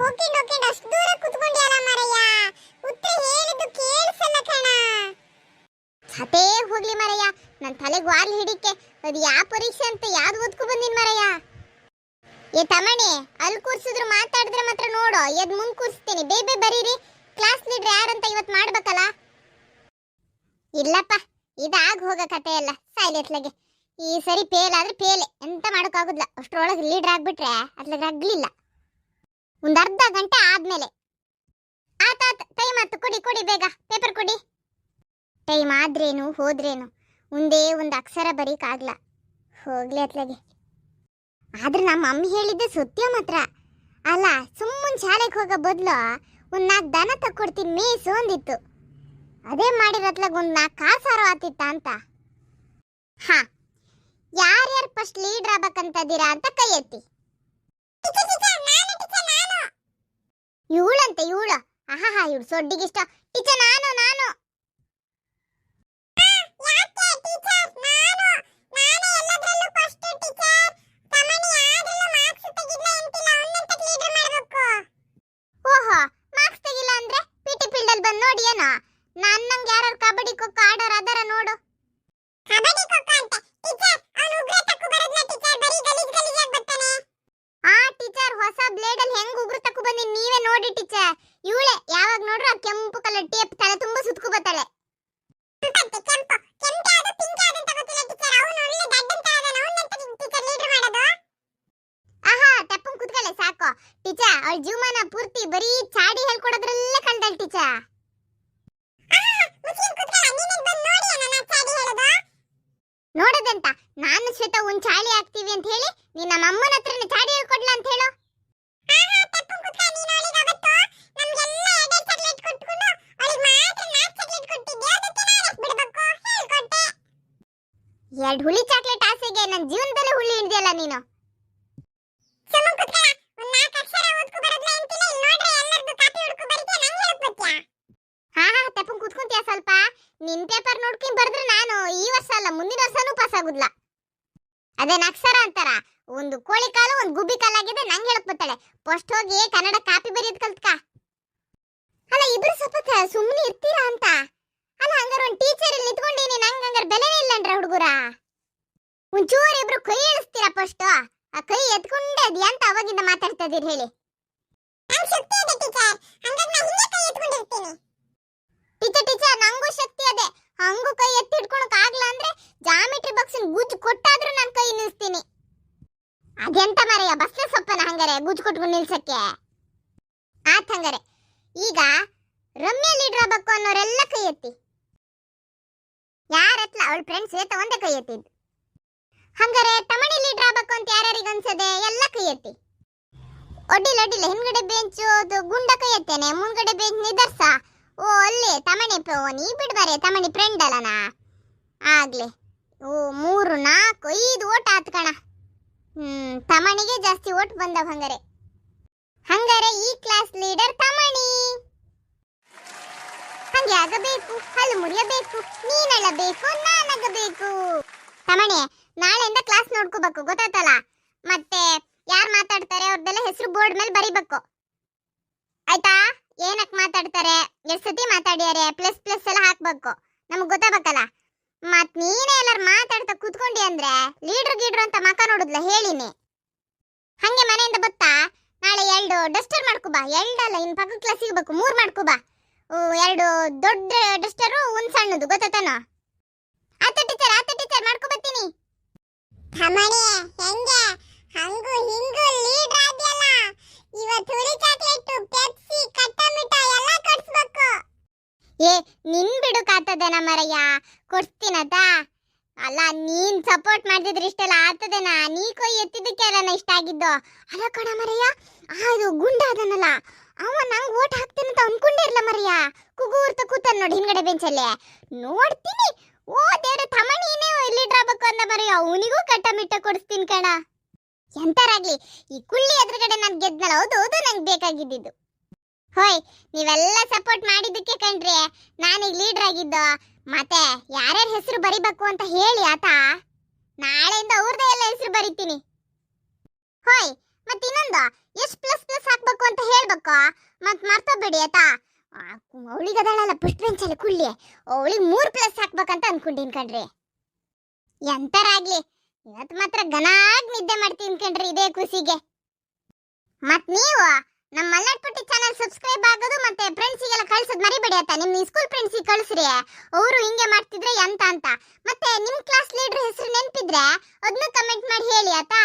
ಅಷ್ಟು ದೂರ ಕುತ್ಕೊಂಡಿಯಲ್ಲ ಮಾರಯ್ಯ. ಉತ್ತರ ಹೇಳಿದ್ದು ಕೇಳಿಸಲ್ಲ ಕಣ. ಸತೇ ಹೋಗ್ಲಿ ಮಾರಯ್ಯ ನನ್ನ ತಲೆಗೆ ವಾರ್ಲಿ ಹಿಡಿಕೆ. ಅದು ಯಾವ ಪರೀಕ್ಷೆ ಅಂತ ಯಾವ್ದು ಓದ್ಕೊ ಬಂದಿನ ಮಾರಯ್ಯ? ಏ ತಮಣಿ ಅಲ್ಲಿ ಕೂರ್ಸಿದ್ರು ಮಾತಾಡಿದ್ರೆ ಮಾತ್ರ ನೋಡು. ಎದ್ ಮುಂದ್ ಕೂರಿಸ್ತೀನಿ. ಬೇಬೆ ಬರೀರಿ. ಕ್ಲಾಸ್ ಲೀಡರ್ ಯಾರಂತ ಇವತ್ತು ಮಾಡ್ಬೇಕಲ್ಲ? ಇಲ್ಲಪ್ಪ, ಇದಾಗ ಹೋಗೋ ಕತೆ ಎಲ್ಲ ಸಾಯ್ಲೆತ್ಲಗೆ ಈ ಸರಿ ಫೇಲ್ ಆದ್ರೆ ಫೇಲೆ ಎಂತ ಮಾಡೋಕ್ಕಾಗುದಿಲ್ಲ. ಅಷ್ಟರೊಳಗೆ ಲೀಡರ್ ಆಗ್ಬಿಟ್ರೆ ಅತ್ಲಾಗ ಆಗ್ಲಿಲ್ಲ ಒಂದ್ ಅರ್ಧ ಗಂಟೆ ಆದ್ಮೇಲೆ. ಆತಾತ್ ಟೈಮ್ ಆತು, ಕೊಡಿ ಕೊಡಿ ಬೇಗ ಪೇಪರ್ ಕೊಡಿ. ಟೈಮ್ ಆದ್ರೇನು, ಹೋದ್ರೇನು, ಒಂದೇ ಒಂದು ಅಕ್ಷರ ಬರೀಕಾಗ್ಲ ಹೋಗ್ಲಿ ಅತ್ಲಾಗೆ. ಆದ್ರೆ ನಮ್ಮ ಮಮ್ಮಿ ಹೇಳಿದ್ದೆ ಸತ್ಯ ಮಾತ್ರ. ಅಲ್ಲ, ಸುಮ್ಮನೆ ಶಾಲೆಗೆ ಹೋಗೋ ಬದಲು ಒಂದು ನಾಲ್ಕು ದನ ತಕ್ಕೊಡ್ತೀನಿ, ಮೇಸು ಅಂದಿತ್ತು. ಅದೇ ಮಾಡಿರತ್ಲಾಗ ಒಂದು ನಾಲ್ಕು ಕಾರ್ ಸಾರು ಆತಿತ್ತ ಅಂತ. ಹಾ, ಯಾರ್ಯಾರು ಫಸ್ಟ್ ಲೀಡರ್ ಆಗ್ಬೇಕಂತದೀರಾ ಅಂತ ಕೈ ಎತ್ತಿ ಇವಳಂತೆ ಇವಳು. ಆಹಾ ಇವಳು ಸೊಡ್ಡಿಗಿಷ್ಟ ಟೀಚರ್ ನಾನು ನಾನು. ಓಹೋ ಮಾರ್ಕ್ಸ್ ತೆಗಿಲ್ಲ ಅಂದ್ರೆ ಪಿಟಿ ಫೀಲ್ಡ್ ಅಲ್ಲಿ ಬಂದು ನೋಡಿ ಏನೋ ನನ್ನ ನಂಗೆ ಯಾರು ಕಬಡ್ಡಿ ಕೊಕ್ಕ ಆಡೋರು ಅದರ ನೋಡು ಇವಳೆ ಯಾವಾಗ ನೋಡ್ರು ಆ ಕೆಂಪು ಕಲರ್ ಟೇಪ್ ತಲೆ ತುಂಬಾ ಸುತ್ಕೊ ಬರ್ತಾಳೆ ಸಾಕು. ಟೀಚರ್ ಪೂರ್ತಿ ಬರೀ ಚಾಡಿ ಹೇಳ್ಕೊಡೋದ್ರಲ್ಲೇ ಕಳ್ದಳ್ ಟೀಚರ್ ನೋಡದಂತ? ನಾನು ಶ್ವೇತ ಒಂದ್ ಚಾಳಿ ಹಾಕ್ತೀವಿ ಅಂತ ಹೇಳಿ ನೀನ್ ನಮ್ಮ ಅಮ್ಮನ ಹತ್ರನೇ ಚಾಡಿ ಹೇಳ್ಕೊಡ್ಲಾ ಅಂತ ಹೇಳು. ಎರಡು ಹುಳಿ ಚಾಕ್ಲೇಟ್ ಆಸೆಗೆ ನನ್ನ ಜೀವನದಲ್ಲೇ ಹುಳಿ ಹಿಡಿದಿಯಲ್ಲ ನೀನು. ಕೂತ್ಕೊಂತೀಯ ಸ್ವಲ್ಪ? ನಿನ್ ಪೇಪರ್ ನೋಡ್ಕೊಂಡ್ ಬರ್ದ್ರೆ ನಾನು ಈ ವರ್ಷ ಅಲ್ಲ, ಮುಂದಿನ ವರ್ಷನೂ ಪಾಸ್ ಆಗುದಿಲ್ಲ. ಅದೇ ಅಕ್ಷರ ಅಂತಾರ? ಒಂದು ಕೋಳಿ ಕಾಲು, ಒಂದು ಗುಬ್ಬಿ ಕಾಲಾಗಿದೆ ನಂಗೆ ಹೇಳಕ್ ಬರ್ತಾಳೆ ಫಸ್ಟ್ ಹೋಗಿ ಕನ್ನಡ ಕಾಪಿ ಬರೆಯೋದ್ ಕಲ್ತ್ಕ. ಅಲ್ಲ, ಇಬ್ರು ಸ್ವಲ್ಪ ಸುಮ್ಮನೆ ಇರ್ತೀರಾ ಅಂತ ಅಲ್ಲ ಹಂಗಾರ ಒಂದ್ ಟೀಚರ್ ಇಲ್ಲಿ ನಿಂತ್ಕೊಂಡೀನಿ ನಂಗೆ ಹಂಗಾರ ಬೆಲೆನೇ ಇಲ್ಲನ್ರ ಹುಡುಗರ ಒಂಚೂರು ಇಬ್ರು ಕೈ ಇಳಿಸ್ತೀರಾ ಫಸ್ಟ್ ಆ ಕೈ ಎತ್ಕೊಂಡೆ ಅದಿ ಎಂತ ಅವಾಗಿಂದ ಮಾತಾಡ್ತಾ ಇದೀರಿ ಹೇಳಿ. ಟೀಚರ್ ಟೀಚರ್ ನಂಗೂ ಶಕ್ತಿ ಅದೆ. ಹಂಗೂ ಕೈ ಎತ್ತಿ ಹಿಡ್ಕೊಳಕ್ ಆಗ್ಲ ಅಂದ್ರೆ ಜಾಮಿಟ್ರಿ ಬಾಕ್ಸಿನ ಗುಜ್ ಕೊಟ್ಟಾದ್ರೂ ನಾನು ಕೈ ನಿಲ್ಸ್ತೀನಿ. ಅದೆಂತ ಮರೆಯ ಬಸ್ಲೆ ಸೊಪ್ಪನ ಹಂಗಾರೆ, ಗುಜ್ ಕೊಟ್ಕೊಂಡು ನಿಲ್ಸಕ್ಕೆ? ಆತ್ ಹಂಗಾರೆ. ಈಗ ರಮ್ಯ ಲೀಡರ್ ಆಗ್ಬೇಕು ಅನ್ನೋರೆಲ್ಲ ಕೈ ಎತ್ತಿ. ಯಾರತ್ಲ ಅವಳ ಫ್ರೆಂಡ್ಸ್ ತಗೊಂಡೆ ಕೈ ಎತ್ತಿದ್ದು. ಹಂಗಾರೆ ತಮಣಿ ಲೀಡರ್ ಆಗ್ಬೇಕು ಅಂತ ಯಾರ್ಯಾರಿಗೆ ಅನ್ಸದೆ? ಎಲ್ಲ ಕೈ ಎತ್ತಿ. ಒಡ್ಡಿಲ್ಲ ಒಡ್ಡಿಲ್ಲ ಹಿಂದ್ಗಡೆ ಬೆಂಚು ಅದು ಗುಂಡ ಕೈ ಎತ್ತೇನೆ. ಮುಂದ್ಗಡೆ ಬೆಂಚ್ ನಿದರ್ಸ. ಓ, ಅಲ್ಲಿ ತಮಣಿ ನೀ ಬಿಡ್ಬಾರೆ ತಮಣಿ ಫ್ರೆಂಡ್ ಅಲ್ಲನಾ? ಆಗ್ಲಿ. ಓ, ಮೂರು, ನಾಲ್ಕು, ಐದು ಓಟ್ ಆತ್ ಕಣ. ಹ್ಮ್ ತಮಣಿಗೆ ಜಾಸ್ತಿ ಓಟ್ ಬಂದವ ಹಂಗಾರೆ. ಹಂಗಾರೆ ಈ ಕ್ಲಾಸ್ ಲೀಡರ್ ತಮಣಿ ಹಂಗೆ ಆಗಬೇಕು, ಹಲ್ಲು ಮುರಿಯಬೇಕು ನೀನಳಬೇಕು ನಾನಾಗಬೇಕು ತಮಣೆ, ನಾಳೆಯಿಂದ ಕ್ಲಾಸ್ ನೋಡ್ಕೋಬೇಕು ಗೊತ್ತಾತಲ್ಲ ಮತ್ತೆ ಯಾರು ಮಾತಾಡ್ತಾರೆ ಅವ್ರದ್ದೆಲ್ಲ ಹೆಸರು ಬೋರ್ಡ್ ಮೇಲೆ ಬರಿಬೇಕು. ಆಯ್ತಾ? ಏನಕ್ಕೆ ಮಾತಾಡ್ತಾರೆ? ಎಷ್ಟು ಸತಿ ಮಾತಾಡ್ಯಾರೆ? ಪ್ಲಸ್ ಪ್ಲಸ್ ಎಲ್ಲ ಹಾಕ್ಬೇಕು. ನಮಗೆ ಗೊತ್ತಾಗಬೇಕಲ್ಲ? ಮತ್ ನೀನೇ ಎಲ್ಲಾರು ಮಾತಾಡ್ತಾ ಕೂತ್ಕೊಂಡಿ ಅಂದ್ರೆ ಲೀಡ್ರ್ ಗೀಡ್ರು ಅಂತ ಮಕ ನೋಡುದ್ಲ, ಹೇಳಿನಿ. ಹಂಗೆ ಮನೆಯಿಂದ ಬತ್ತಾ? ನಾಳೆ ಎರಡು ಡಸ್ಟರ್ ಮಾಡ್ಕೋಬಾ ಎರಡಲ್ಲ ಇನ್ ಪಕ್ಕ ಕ್ಲಾಸ್ ಸಿಗ್ಬೇಕು ಮೂರ್ ಮಾಡ್ಕೋಬಾ ಎರಡು ದೊಡ್ಡ ಡಸ್ಟರು ಒಂದು ಸಣ್ಣದು ಗೊತ್ತಾತನ ಆತ ಟೀಚರ್ ಆತ ಟೀಚರ್ ಮಾಡ್ಕೊಬತ್ತೀನಿ ಹೆಂಗೆ? ಹಂಗು ಹಿಂಗು ಲೀಡ್ ಆದ್ಯಲ್ಲ. ಇವತ್ತು ಹುಳಿ ಚಾಕ್ಲೇಟ್ ಪೆಪ್ಸಿ ಕಟ್ಟ ಮಿಠಾಯಿ ಎಲ್ಲ ಕೊಡ್ಸ್ಬೇಕು. ಏ ನಿನ್ ಬಿಡು ಕಾತದನ ಮರಯ್ಯ. ಕೊಡ್ಸ್ತೀನತ ಅಲ್ಲ, ನೀನ್ ಸಪೋರ್ಟ್ ಮಾಡಿದ್ರೆ ಇಷ್ಟೆಲ್ಲ ಆತದೇನ ನೀ ಕೊಯ್ ಎತ್ತಿದ್ದಕ್ಕೆಲ್ಲ ಇಷ್ಟ ಆಗಿದ್ದು? ಅಲ್ಲ ಕಣ ಮರಯ್ಯ ಅದು ಗುಂಡ ಅದನಲ್ಲ ಅವ ಹಾಕ್ತೀನಿ ಓಟ್ ಅನ್ಕೊಂಡೆ ಇರ್ಲ ಮರಯ್ಯ ಕುಗೂರ್ತ ಕೂತಾನ ನೋಡಿ ಹಿಂಗಡೆ ಬೆಂಚಲ್ಲಿ ನೋಡ್ತೀನಿ. ಓ ದೇವ್ರೆ ತಮಣಿನೇ ಲೀಡ್ರ್ ಆಗ್ಬೇಕು ಅಂದ ಮರಯ್ಯ ಅವನಿಗೂ ಕಟ್ಟ ಮಿಟ್ಟ ಕೊಡಿಸ್ತೀನಿ ಕಣ. ಎಂತರಾಗ್ಲಿ, ಈ ಕುಳ್ಳಿ ಎದುರುಗಡೆ ನಾನು ಗೆದ್ನಲ್ಲ. ಹೌದು ಹೌದು, ನಂಗೆ ಬೇಕಾಗಿದ್ದಿದ್ದು. ಹೋಯ್, ನೀವೆಲ್ಲ ಸಪೋರ್ಟ್ ಮಾಡಿದ್ದಕ್ಕೆ ಕಣ್ರಿ. ನಾನೀಗ ಲೀಡರ್ ಆಗಿದ್ದು. ಮತ್ತೆ ಯಾರ್ಯಾರ ಹೆಸರು ಬರಿಬೇಕು ಅಂತ ಹೇಳಿ, ಆತ? ನಾಳೆಯಿಂದ ಅವ್ರದೇ ಎಲ್ಲ ಹೆಸರು ಬರಿತೀನಿ. ಹೋಯ್, ಮತ್ತೆ ಇನ್ನೊಂದು ಎಷ್ಟು ಪ್ಲಸ್ ಪ್ಲಸ್ ಹಾಕ್ಬೇಕು ಅಂತ ಹೇಳ್ಬೇಕು. ಮತ್ತೆ ಮರ್ತೋಗ್ಬೇಡಿ ಆಯ್ತಾ ಅವಳಿಗೆ ಅದಾಳಲ್ಲ ಪುಷ್ಟ್ ಬೆಂಚಲ್ಲಿ ಕುಳ್ಳಿ ಅವಳಿಗೆ ಮೂರ್ ಪ್ಲಸ್ ಹಾಕ್ಬೇಕಂತ ಅನ್ಕೊಂಡಿನ್ ಕಣ್ರಿ. ಎಂತರಾಗ್ಲಿ ಇವತ್ತು ಮಾತ್ರ ಘನಾಗ್ ನಿದ್ದೆ ಮಾಡ್ತೀನಿ ಕಣ್ರಿ ಇದೇ ಖುಷಿಗೆ. ಮತ್ ನೀವು? ನಮ್ಮ ಮಲ್ನಾಡ್ ಪಟ್ಟಿ ಚಾನಲ್ ಸಬ್ಸ್ಕ್ರೈಬ್ ಆಗೋದು ಮತ್ತೆ ಫ್ರೆಂಡ್ಸಿಗೆಲ್ಲ ಕಳ್ಸೋದು ಮರಿಬೇಡಿ ಆಯ್ತಾ ನಿಮ್ಮ ಸ್ಕೂಲ್ ಫ್ರೆಂಡ್ಸಿಗೆ ಕಳಿಸ್ರಿ. ಅವರು ಹಿಂಗೆ ಮಾಡ್ತಿದ್ರೆ ಎಂತ ಅಂತ. ಮತ್ತೆ ನಿಮ್ಮ ಕ್ಲಾಸ್ ಲೀಡರ್ ಹೆಸರು ನೆನಪಿದ್ರೆ ಅದನ್ನ ಕಮೆಂಟ್ ಮಾಡಿ ಹೇಳಿ ಆಯ್ತಾ